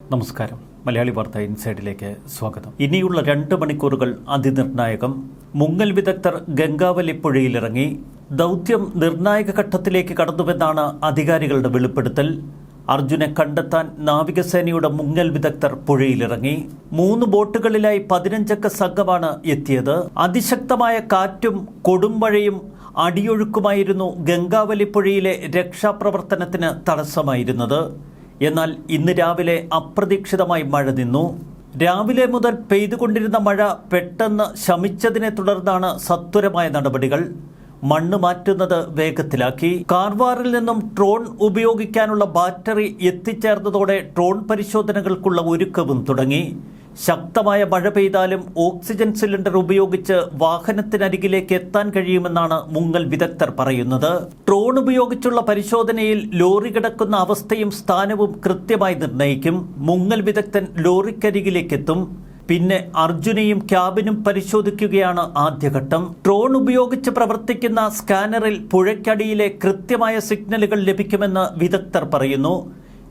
നമസ്കാരം. മലയാളി വാർത്ത ഇൻസൈഡിലേക്ക് സ്വാഗതം. ഇനിയുള്ള രണ്ട് മണിക്കൂറുകൾ അതിനിർണായകം. മുങ്ങൽ വിദഗ്ധർ ഗംഗാവലി പുഴയിലിറങ്ങി. ദൗത്യം നിർണായക ഘട്ടത്തിലേക്ക് കടന്നുവെന്നാണ് അധികാരികളുടെ വെളിപ്പെടുത്തൽ. അർജുനെ കണ്ടെത്താൻ നാവികസേനയുടെ മുങ്ങൽ വിദഗ്ധർ പുഴയിലിറങ്ങി. മൂന്ന് ബോട്ടുകളിലായി പതിനഞ്ചക്ക സംഘമാണ് എത്തിയത്. അതിശക്തമായ കാറ്റും കൊടുമ്പഴയും അടിയൊഴുക്കുമായിരുന്നു ഗംഗാവലി പുഴയിലെ രക്ഷാപ്രവർത്തനത്തിന് തടസ്സമായിരുന്നത്. എന്നാൽ ഇന്ന് രാവിലെ അപ്രതീക്ഷിതമായി മഴ നിന്നു. രാവിലെ മുതൽ പെയ്തുകൊണ്ടിരുന്ന മഴ പെട്ടെന്ന് ശമിച്ചതിനെ തുടർന്നാണ് സത്വരമായ നടപടികൾ. മണ്ണ് മാറ്റുന്നത് വേഗത്തിലാക്കി. കാർവാറിൽ നിന്നും ട്രോൺ ഉപയോഗിക്കാനുള്ള ബാറ്ററി എത്തിച്ചേർന്നതോടെ ട്രോൺ പരിശോധനകൾക്കുള്ള ഒരുക്കവും തുടങ്ങി. ശക്തമായ മഴ പെയ്താലും ഓക്സിജൻ സിലിണ്ടർ ഉപയോഗിച്ച് വാഹനത്തിനരികിലേക്ക് എത്താൻ കഴിയുമെന്നാണ് മുങ്ങൽ വിദഗ്ധർ പറയുന്നത്. ഡ്രോൺ ഉപയോഗിച്ചുള്ള പരിശോധനയിൽ ലോറി കിടക്കുന്ന അവസ്ഥയും സ്ഥാനവും കൃത്യമായി നിർണയിക്കും മുങ്ങൽ വിദഗ്ധൻ ലോറിക്കരികിലേക്ക് എത്തും പിന്നെ അർജുനയും ക്യാബിനും പരിശോധിക്കുകയാണ് ആദ്യഘട്ടം. ഡ്രോൺ ഉപയോഗിച്ച് പ്രവർത്തിക്കുന്ന സ്കാനറിൽ പുഴയ്ക്കടിയിലെ കൃത്യമായ സിഗ്നലുകൾ ലഭിക്കുമെന്ന് വിദഗ്ധർ പറയുന്നു.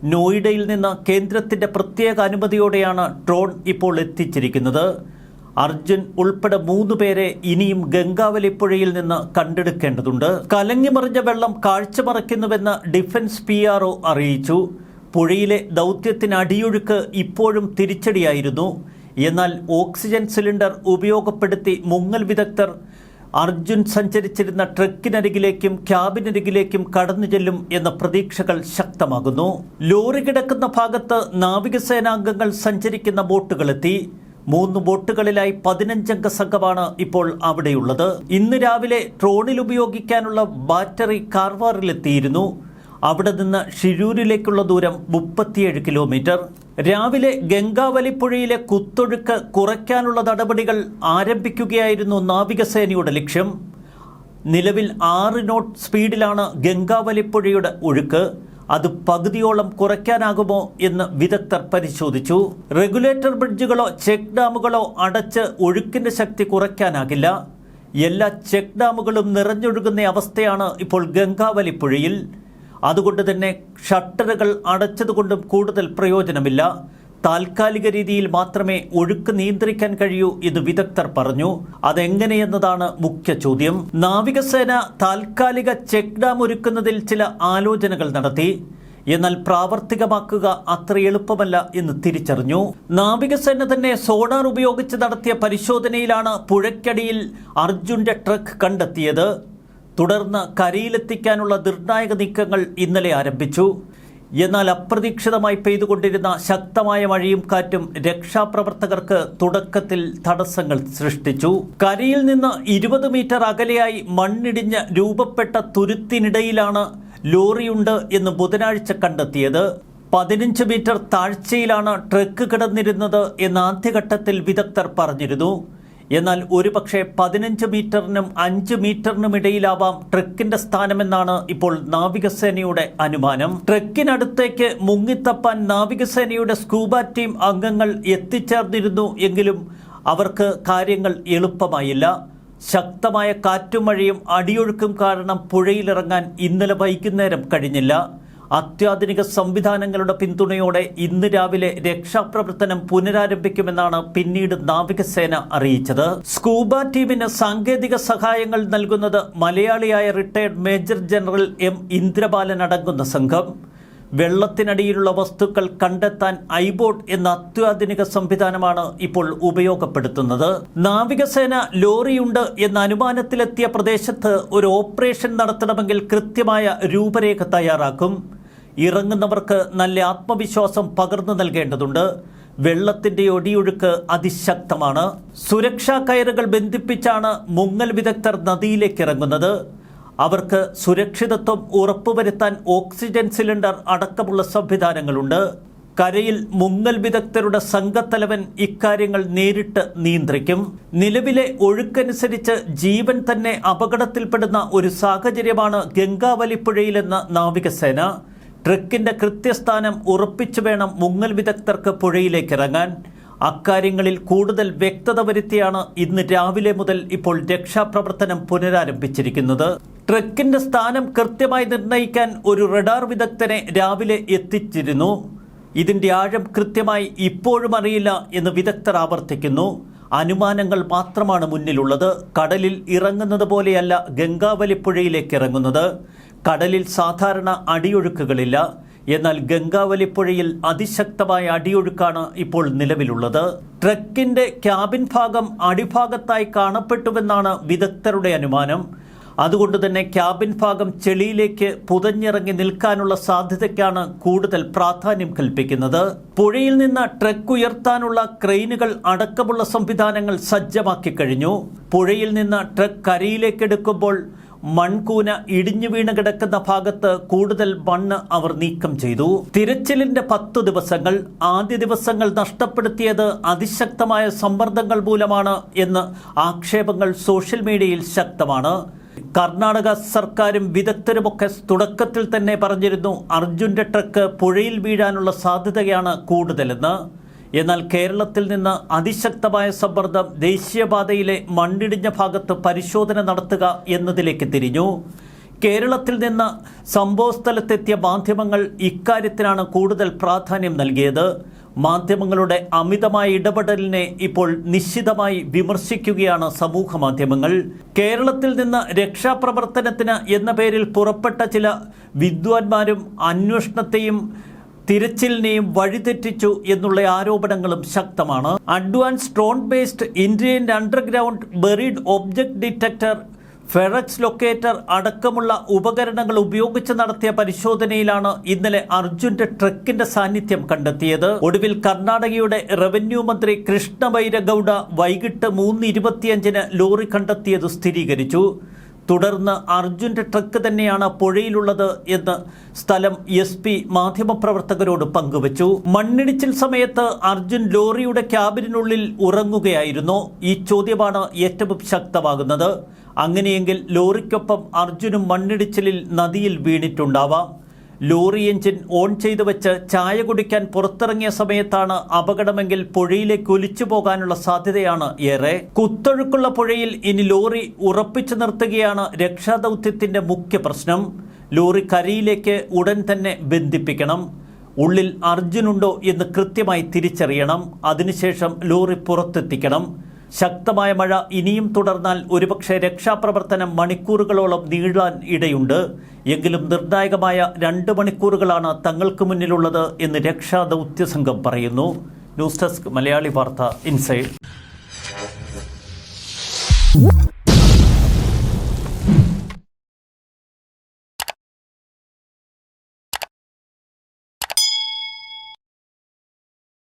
നോയിഡയിൽ നിന്ന് കേന്ദ്രത്തിന്റെ പ്രത്യേക അനുമതിയോടെയാണ് ഡ്രോൺ ഇപ്പോൾ എത്തിച്ചിരിക്കുന്നത്. അർജുൻ ഉൾപ്പെടെ മൂന്ന് പേരെ ഇനിയും ഗംഗാവലി പുഴയിൽ നിന്ന് കണ്ടെടുക്കേണ്ടതുണ്ട്. കലങ്ങിമറിഞ്ഞ വെള്ളം കാഴ്ചമറയ്ക്കുന്നുവെന്ന് ഡിഫൻസ് പി അറിയിച്ചു. പുഴയിലെ ദൗത്യത്തിന് അടിയൊഴുക്ക് ഇപ്പോഴും തിരിച്ചടിയായിരുന്നു. എന്നാൽ ഓക്സിജൻ സിലിണ്ടർ ഉപയോഗപ്പെടുത്തി മുങ്ങൽ വിദഗ്ധർ അർജുൻ സഞ്ചരിച്ചിരുന്ന ട്രക്കിനരികിലേക്കും ക്യാബിനരികിലേക്കും കടന്നു ചെല്ലും എന്ന പ്രതീക്ഷകൾ ശക്തമാകുന്നു. ലോറി കിടക്കുന്ന ഭാഗത്ത് നാവികസേനാംഗങ്ങൾ സഞ്ചരിക്കുന്ന ബോട്ടുകളെത്തി. മൂന്ന് ബോട്ടുകളിലായി പതിനഞ്ചംഗ സംഘമാണ് ഇപ്പോൾ അവിടെയുള്ളത്. ഇന്ന് രാവിലെ ട്രോണിൽ ഉപയോഗിക്കാനുള്ള ബാറ്ററി കാർവാറിലെത്തിയിരുന്നു. അവിടെ നിന്ന് ഷിരൂരിലേക്കുള്ള ദൂരം മുപ്പത്തിയേഴ് കിലോമീറ്റർ. രാവിലെ ഗംഗാവലിപ്പുഴയിലെ കുത്തൊഴുക്ക് കുറയ്ക്കാനുള്ള നടപടികൾ ആരംഭിക്കുകയായിരുന്നു നാവികസേനയുടെ ലക്ഷ്യം. നിലവിൽ ആറ് നോട്ട് സ്പീഡിലാണ് ഗംഗാവലിപ്പുഴയുടെ ഒഴുക്ക്. അത് പകുതിയോളം കുറയ്ക്കാനാകുമോ എന്ന് വിദഗ്ധർ പരിശോധിച്ചു. റെഗുലേറ്റർ ബ്രിഡ്ജുകളോ ചെക്ക് ഡാമുകളോ അടച്ച് ഒഴുക്കിന്റെ ശക്തി കുറയ്ക്കാനാകില്ല. എല്ലാ ചെക്ക് ഡാമുകളും നിറഞ്ഞൊഴുകുന്ന അവസ്ഥയാണ് ഇപ്പോൾ ഗംഗാവലി പുഴയിൽ അതുകൊണ്ട് തന്നെ ഷട്ടറുകൾ അടച്ചതുകൊണ്ടും കൂടുതൽ പ്രയോജനമില്ല. താൽക്കാലിക രീതിയിൽ മാത്രമേ ഒഴുക്ക് നിയന്ത്രിക്കാൻ കഴിയൂ എന്ന് വിദഗ്ധർ പറഞ്ഞു. അതെങ്ങനെയെന്നതാണ് മുഖ്യ ചോദ്യം. നാവികസേന താൽക്കാലിക ചെക്ക് ഡാം ഒരുക്കുന്നതിൽ ചില ആലോചനകൾ നടത്തി. എന്നാൽ പ്രാവർത്തികമാക്കുക അത്ര എളുപ്പമല്ല എന്ന് തിരിച്ചറിഞ്ഞു. നാവികസേന തന്നെ സോണാർ ഉപയോഗിച്ച് നടത്തിയ പരിശോധനയിലാണ് പുഴയ്ക്കടിയിൽ അർജുന്റെ ട്രക്ക് കണ്ടെത്തിയത്. തുടർന്ന് കരയിലെത്തിക്കാനുള്ള നിർണായക നീക്കങ്ങൾ ഇന്നലെ ആരംഭിച്ചു. എന്നാൽ അപ്രതീക്ഷിതമായി പെയ്തുകൊണ്ടിരുന്ന ശക്തമായ മഴയും കാറ്റും രക്ഷാപ്രവർത്തകർക്ക് തുടക്കത്തിൽ തടസ്സങ്ങൾ സൃഷ്ടിച്ചു. കരയിൽ നിന്ന് ഇരുപത് മീറ്റർ അകലെയായി മണ്ണിടിഞ്ഞ് രൂപപ്പെട്ട തുരുത്തിനിടയിലാണ് ലോറിയുണ്ട് എന്ന് ബുധനാഴ്ച കണ്ടെത്തിയത്. പതിനഞ്ച് മീറ്റർ താഴ്ചയിലാണ് ട്രക്ക് കിടന്നിരുന്നത് എന്ന് ആദ്യഘട്ടത്തിൽ വിദഗ്ധർ പറഞ്ഞിരുന്നു. എന്നാൽ ഒരുപക്ഷെ പതിനഞ്ച് മീറ്ററിനും അഞ്ച് മീറ്ററിനും ഇടയിലാവാം ട്രക്കിന്റെ സ്ഥാനമെന്നാണ് ഇപ്പോൾ നാവികസേനയുടെ അനുമാനം. ട്രക്കിനടുത്തേക്ക് മുങ്ങിത്തപ്പാൻ നാവികസേനയുടെ സ്കൂബ ടീം അംഗങ്ങൾ എത്തിച്ചേർന്നിരുന്നു എങ്കിലും അവർക്ക് കാര്യങ്ങൾ എളുപ്പമായില്ല. ശക്തമായ കാറ്റും മഴയും അടിയൊഴുക്കും കാരണം പുഴയിലിറങ്ങാൻ ഇന്നലെ വൈകുന്നേരം കഴിഞ്ഞില്ല. അത്യാധുനിക സംവിധാനങ്ങളുടെ പിന്തുണയോടെ ഇന്ന് രാവിലെ രക്ഷാപ്രവർത്തനം പുനരാരംഭിക്കുമെന്നാണ് പിന്നീട് നാവികസേന അറിയിച്ചത്. സ്കൂബ ടീമിന് സാങ്കേതിക സഹായങ്ങൾ നൽകുന്നത് മലയാളിയായ retired major general M Indrabalan അടങ്ങുന്ന സംഘം. വെള്ളത്തിനടിയിലുള്ള വസ്തുക്കൾ കണ്ടെത്താൻ ഐബോട്ട് എന്ന അത്യാധുനിക സംവിധാനമാണ് ഇപ്പോൾ ഉപയോഗപ്പെടുത്തുന്നത്. നാവികസേന ലോറിയുണ്ട് എന്ന അനുമാനത്തിലെത്തിയ പ്രദേശത്ത് ഒരു ഓപ്പറേഷൻ നടത്തണമെങ്കിൽ കൃത്യമായ രൂപരേഖ തയ്യാറാക്കും. ഇറങ്ങുന്നവർക്ക് നല്ല ആത്മവിശ്വാസം പകർന്നു നൽകേണ്ടതുണ്ട്. വെള്ളത്തിന്റെ ഒടിയൊഴുക്ക് അതിശക്തമാണ്. സുരക്ഷാ കയറുകൾ ബന്ധിപ്പിച്ചാണ് മുങ്ങൽ വിദഗ്ധർ നദിയിലേക്ക് ഇറങ്ങുന്നത്. അവർക്ക് സുരക്ഷിതത്വം ഉറപ്പുവരുത്താൻ ഓക്സിജൻ സിലിണ്ടർ അടക്കമുള്ള സംവിധാനങ്ങളുണ്ട്. കരയിൽ മുങ്ങൽ വിദഗ്ധരുടെ സംഘത്തലവൻ ഇക്കാര്യങ്ങൾ നേരിട്ട് നിയന്ത്രിക്കും. നിലവിലെ ഒഴുക്കനുസരിച്ച് ജീവൻ തന്നെ അപകടത്തിൽപ്പെടുന്ന ഒരു സാഹചര്യമാണ് ഗംഗാവലിപ്പുഴയിലെന്ന് നാവികസേന. ട്രക്കിന്റെ കൃത്യസ്ഥാനം ഉറപ്പിച്ചു വേണം മുങ്ങൽ വിദഗ്ധർക്ക് പുഴയിലേക്ക് ഇറങ്ങാൻ. അക്കാര്യങ്ങളിൽ കൂടുതൽ വ്യക്തത വരുത്തിയാണ് ഇന്ന് രാവിലെ മുതൽ ഇപ്പോൾ രക്ഷാപ്രവർത്തനം പുനരാരംഭിച്ചിരിക്കുന്നത്. ട്രക്കിന്റെ സ്ഥാനം കൃത്യമായി നിർണയിക്കാൻ ഒരു റഡാർ വിദഗ്ധനെ രാവിലെ എത്തിച്ചിരുന്നു. ഇതിന്റെ ആഴം കൃത്യമായി ഇപ്പോഴും അറിയില്ല എന്ന് വിദഗ്ധർ ആവർത്തിക്കുന്നു. അനുമാനങ്ങൾ മാത്രമാണ് മുന്നിലുള്ളത്. കടലിൽ ഇറങ്ങുന്നത് പോലെയല്ല ഗംഗാവലിപ്പുഴയിലേക്ക് ഇറങ്ങുന്നത്. കടലിൽ സാധാരണ അടിയൊഴുക്കുകളില്ല. എന്നാൽ ഗംഗാവലിപ്പുഴയിൽ അതിശക്തമായ അടിയൊഴുക്കാണ് ഇപ്പോൾ നിലവിലുള്ളത്. ട്രക്കിന്റെ ക്യാബിൻ ഭാഗം അടിഭാഗത്തായി കാണപ്പെട്ടുവെന്നാണ് വിദഗ്ധരുടെ അനുമാനം. അതുകൊണ്ട് തന്നെ ക്യാബിൻ ഭാഗം ചെളിയിലേക്ക് പുതഞ്ഞിറങ്ങി നിൽക്കാനുള്ള സാധ്യതയ്ക്കാണ് കൂടുതൽ പ്രാധാന്യം കൽപ്പിക്കുന്നത്. പുഴയിൽ നിന്ന് ട്രക്ക് ഉയർത്താനുള്ള ക്രെയിനുകൾ അടക്കമുള്ള സംവിധാനങ്ങൾ സജ്ജമാക്കി കഴിഞ്ഞു. പുഴയിൽ നിന്ന് ട്രക്ക് കരയിലേക്ക് എടുക്കുമ്പോൾ മൺകൂന ഇടിഞ്ഞു വീണ് കിടക്കുന്ന ഭാഗത്ത് കൂടുതൽ മണ്ണ് അവർ നീക്കം ചെയ്തു. തിരച്ചിലിന്റെ പത്തു ദിവസങ്ങൾ ആദ്യ ദിവസങ്ങൾ നഷ്ടപ്പെടുത്തിയത് അതിശക്തമായ സമ്മർദ്ദങ്ങൾ മൂലമാണ് എന്ന് ആക്ഷേപങ്ങൾ സോഷ്യൽ മീഡിയയിൽ ശക്തമാണ്. കർണാടക സർക്കാരും വിദഗ്ധരുമൊക്കെ തുടക്കത്തിൽ തന്നെ പറഞ്ഞിരുന്നു അർജുന്റെ ട്രക്ക് പുഴയിൽ വീഴാനുള്ള സാധ്യതയാണ് കൂടുതലെന്ന്. എന്നാൽ കേരളത്തിൽ നിന്ന് അതിശക്തമായ സമ്മർദ്ദം ദേശീയപാതയിലെ മണ്ണിടിഞ്ഞ ഭാഗത്ത് പരിശോധന നടത്തുക എന്നതിലേക്ക് തിരിഞ്ഞു. കേരളത്തിൽ നിന്ന് സംഭവസ്ഥലത്തെത്തിയ മാധ്യമങ്ങൾ ഇക്കാര്യത്തിനാണ് കൂടുതൽ പ്രാധാന്യം നൽകിയത്. മാധ്യമങ്ങളുടെ അമിതമായ ഇടപെടലിനെ ഇപ്പോൾ നിശ്ചിതമായി വിമർശിക്കുകയാണ് സമൂഹ മാധ്യമങ്ങൾ. കേരളത്തിൽ നിന്ന് രക്ഷാപ്രവർത്തനത്തിന് എന്ന പേരിൽ പുറപ്പെട്ട ചില വിദ്വാൻമാരും അന്വേഷണത്തെയും തിരച്ചിലിനെയും വഴിതെറ്റിച്ചു എന്നുള്ള ആരോപണങ്ങളും ശക്തമാണ്. Advance drone based Indian underground buried object detector Ferex locator അടക്കമുള്ള ഉപകരണങ്ങൾ ഉപയോഗിച്ച് നടത്തിയ പരിശോധനയിലാണ് ഇന്നലെ അർജുന്റെ ട്രക്കിന്റെ സാന്നിധ്യം കണ്ടെത്തിയത്. ഒടുവിൽ കർണാടകയുടെ റവന്യൂ മന്ത്രി കൃഷ്ണ ബൈരഗൌഡ വൈകിട്ട് മൂന്ന് ഇരുപത്തിയഞ്ചിന് ലോറി കണ്ടെത്തിയത് സ്ഥിരീകരിച്ചു. തുടർന്ന് അർജുന്റെ ട്രക്ക് തന്നെയാണ് പുഴയിലുള്ളത് എന്ന് സ്ഥലം എസ് പി മാധ്യമപ്രവർത്തകരോട് പങ്കുവച്ചു. മണ്ണിടിച്ചിൽ സമയത്ത് അർജുൻ ലോറിയുടെ ക്യാബിനുള്ളിൽ ഉറങ്ങുകയായിരുന്നു. ഈ ചോദ്യമാണ് ഏറ്റവും ശക്തമാകുന്നത്. അങ്ങനെയെങ്കിൽ ലോറിക്കൊപ്പം അർജുനും മണ്ണിടിച്ചിലിൽ നദിയിൽ വീണിട്ടുണ്ടാവാം. ലോറി എഞ്ചിൻ ഓൺ ചെയ്തു വെച്ച് ചായ കുടിക്കാൻ പുറത്തിറങ്ങിയ സമയത്താണ് അപകടമെങ്കിൽ പുഴയിലേക്ക് ഒലിച്ചു പോകാനുള്ള സാധ്യതയാണ് ഏറെ. കുത്തൊഴുക്കുള്ള പുഴയിൽ ഇനി ലോറി ഉറപ്പിച്ചു നിർത്തുകയാണ് രക്ഷാദൗത്യത്തിന്റെ മുഖ്യ പ്രശ്നം. ലോറി കരയിലേക്ക് ഉടൻ തന്നെ ബന്ധിപ്പിക്കണം. ഉള്ളിൽ അർജുനുണ്ടോ എന്ന് കൃത്യമായി തിരിച്ചറിയണം. അതിനുശേഷം ലോറി പുറത്തെത്തിക്കണം. ശക്തമായ മഴ ഇനിയും തുടർന്നാൽ ഒരുപക്ഷെ രക്ഷാപ്രവർത്തനം മണിക്കൂറുകളോളം നീളാൻ ഇടയുണ്ട്. എങ്കിലും നിർണായകമായ രണ്ട് മണിക്കൂറുകളാണ് തങ്ങൾക്ക് മുന്നിലുള്ളത് എന്ന് രക്ഷാ ദൗത്യസംഘം പറയുന്നു. ന്യൂസ് ഡെസ്ക് മലയാളി വാർത്ത ഇൻസൈഡ്.